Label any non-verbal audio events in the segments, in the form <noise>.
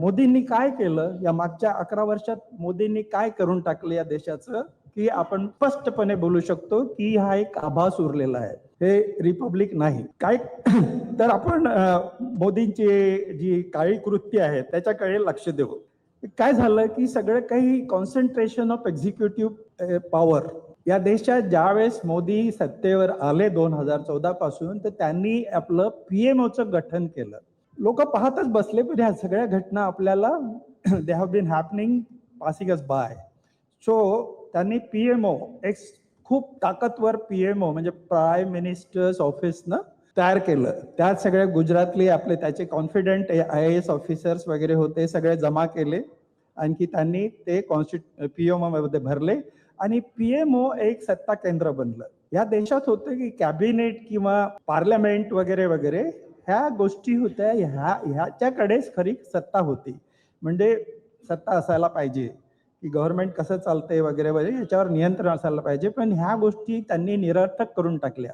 मोदींनी काय केलं? या मागच्या अकरा वर्षात मोदींनी काय करून टाकलं या देशाचं? की आपण स्पष्टपणे बोलू शकतो की हा एक आभास उरलेला आहे. हे रिपब्लिक नाही. काय <clears throat> तर आपण मोदींची जी काळी कृत्य आहे त्याच्याकडे लक्ष देऊ. काय झालं की सगळं काही कॉन्सन्ट्रेशन ऑफ एक्झिक्युटिव्ह पॉवर या देशात ज्यावेळेस मोदी सत्तेवर आले दोन हजार चौदा पासून तर त्यांनी आपलं पीएमओचं गठन केलं. लोक पाहतच बसले पण ह्या सगळ्या घटना आपल्याला they have been happening passing as by so त्यांनी पी एम ओ एक खूप ताकदवर पी एम ओ म्हणजे प्राईम मिनिस्टर्स ऑफिसनं तयार केलं. त्यात सगळे गुजरातले आपले त्याचे कॉन्फिडंट आय एस ऑफिसर्स वगैरे होते सगळे जमा केले. आणखी त्यांनी ते कॉन्स्टिट्यू पी एम ओमध्ये भरले. आणि पी एम ओ एक सत्ता केंद्र बनलं. या देशात होतं की कॅबिनेट किंवा पार्लमेंट वगैरे वगैरे ह्या गोष्टी होत्या ह्या ह्याच्याकडेच खरी सत्ता होती. म्हणजे सत्ता असायला पाहिजे की गव्हर्नमेंट कसं चालतंय वगैरे वगैरे याच्यावर नियंत्रण असायला पाहिजे. पण ह्या गोष्टी त्यांनी निरर्थक करून टाकल्या.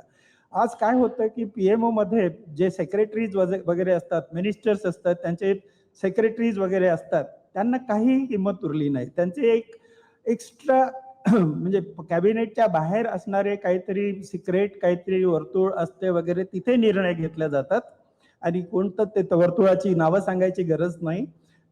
आज काय होतं की पी एम ओमध्ये जे सेक्रेटरीज वगैरे असतात मिनिस्टर्स असतात त्यांचे सेक्रेटरीज वगैरे असतात त्यांना काही किंमत उरली नाही. त्यांचे एक एक्स्ट्रा <clears throat> म्हणजे कॅबिनेटच्या बाहेर असणारे काहीतरी सिक्रेट काहीतरी वर्तुळ असते वगैरे तिथे निर्णय घेतले जातात. आणि कोणतं ते वर्तुळाची नावं सांगायची गरज नाही.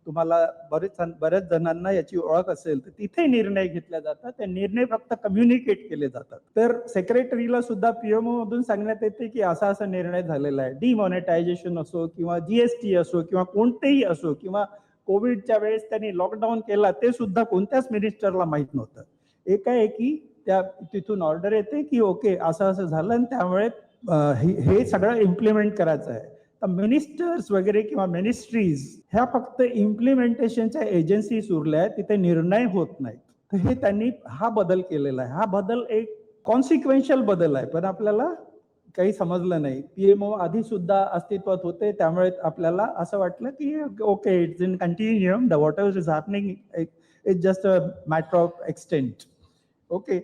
तुम्हाला बरेच बऱ्याच जणांना याची ओळख असेल तर तिथे निर्णय घेतले जातात. ते निर्णय फक्त कम्युनिकेट केले जातात. तर सेक्रेटरीला सुद्धा पीएमओ मधून सांगण्यात येते की असा असा निर्णय झालेला आहे. डिमॉनिटायझेशन असो किंवा जीएसटी असो किंवा कोणतेही असो किंवा कोविडच्या वेळेस त्यांनी लॉकडाऊन केला ते सुद्धा कोणत्याच मिनिस्टरला माहीत नव्हतं. एकाएकी त्या तिथून ऑर्डर येते की ओके असं असं झालं आणि त्यामुळे हे सगळं इम्प्लिमेंट करायचं आहे. मिनिस्टर्स वगैरे किंवा मिनिस्ट्रीज ह्या फक्त इम्प्लिमेंटेशनच्या एजन्सीज उरल्या आहेत तिथे निर्णय होत नाहीत. तर हे त्यांनी हा बदल केलेला आहे. हा बदल एक कॉन्सिक्वेन्शियल बदल आहे. पण आपल्याला काही समजलं नाही. पीएमओ आधी सुद्धा अस्तित्वात होते त्यामुळे आपल्याला असं वाटलं की okay it's in continuum the what is happening is just a matter of extent okay